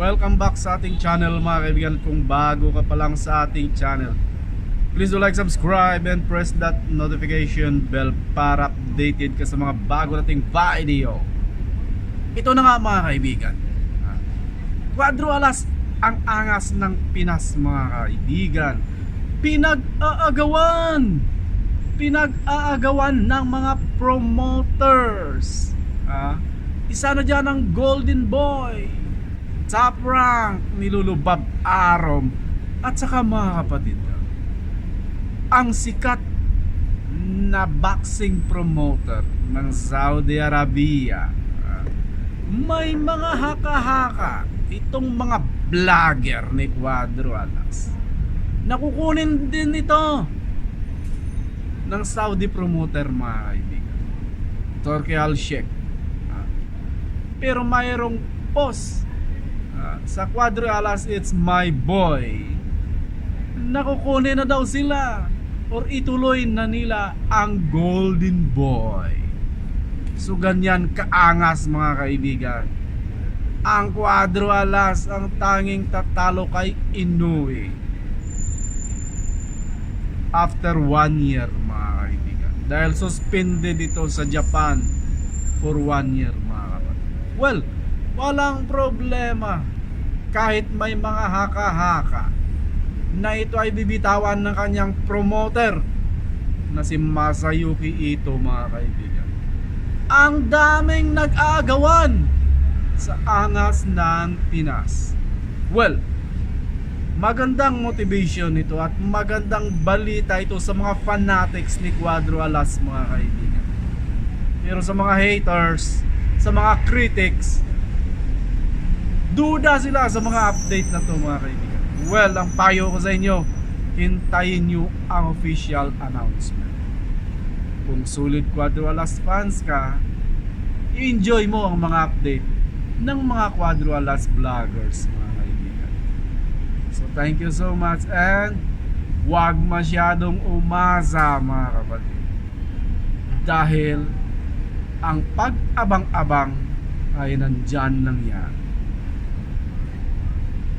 back sa ating channel mga kaibigan. Kung bago ka pa lang sa ating channel Please do like, subscribe, and press that notification bell para updated ka sa mga bago nating video. Ito na nga mga kaibigan. Ah, Quadro alas ang angas ng Pinas mga kaibigan. Pinag-aagawan! Pinag-aagawan ng mga promoters. Ah, Isa na dyan ang Golden Boy Top rank nilulubab Arom At saka mga kapatid Ang sikat na boxing promoter ng Saudi Arabia may mga haka-haka itong mga vlogger ni Cuadro Alas. Nakukunin din ito ng Saudi promoter mga kaibigan. Turkey Al Sheikh. Pero mayroong post sa Cuadro Alas It's My Boy. Nakukunin na daw sila or ituloy na nila ang Golden Boy. So ganyan kaangas mga kaibigan. Ang Cuadro Alas ang tanging tatalo kay Inoue. After one year mga kaibigan. Dahil suspended ito sa Japan for one year mga kapatid. Well, walang problema. Kahit may mga haka-haka na ito ay bibitawan ng kanyang promoter na si Masayuki Ito mga kaibigan. Ang daming nag-aagawan sa angas ng Pinas. Well, magandang motivation ito at magandang balita ito sa mga fanatics ni Cuadro Alas mga kaibigan. Pero sa mga haters, sa mga critics, duda sila sa mga update na to mga kaibigan. Well, ang payo ko sa inyo, hintayin nyo ang official announcement. Kung sulit Cuadro Alas fans ka, i-enjoy mo ang mga update ng mga Cuadro Alas vloggers mga kaibigan. So thank you so much and huwag masyadong umasa mga kapatid. Dahil ang pag-abang-abang ay nandyan lang yan.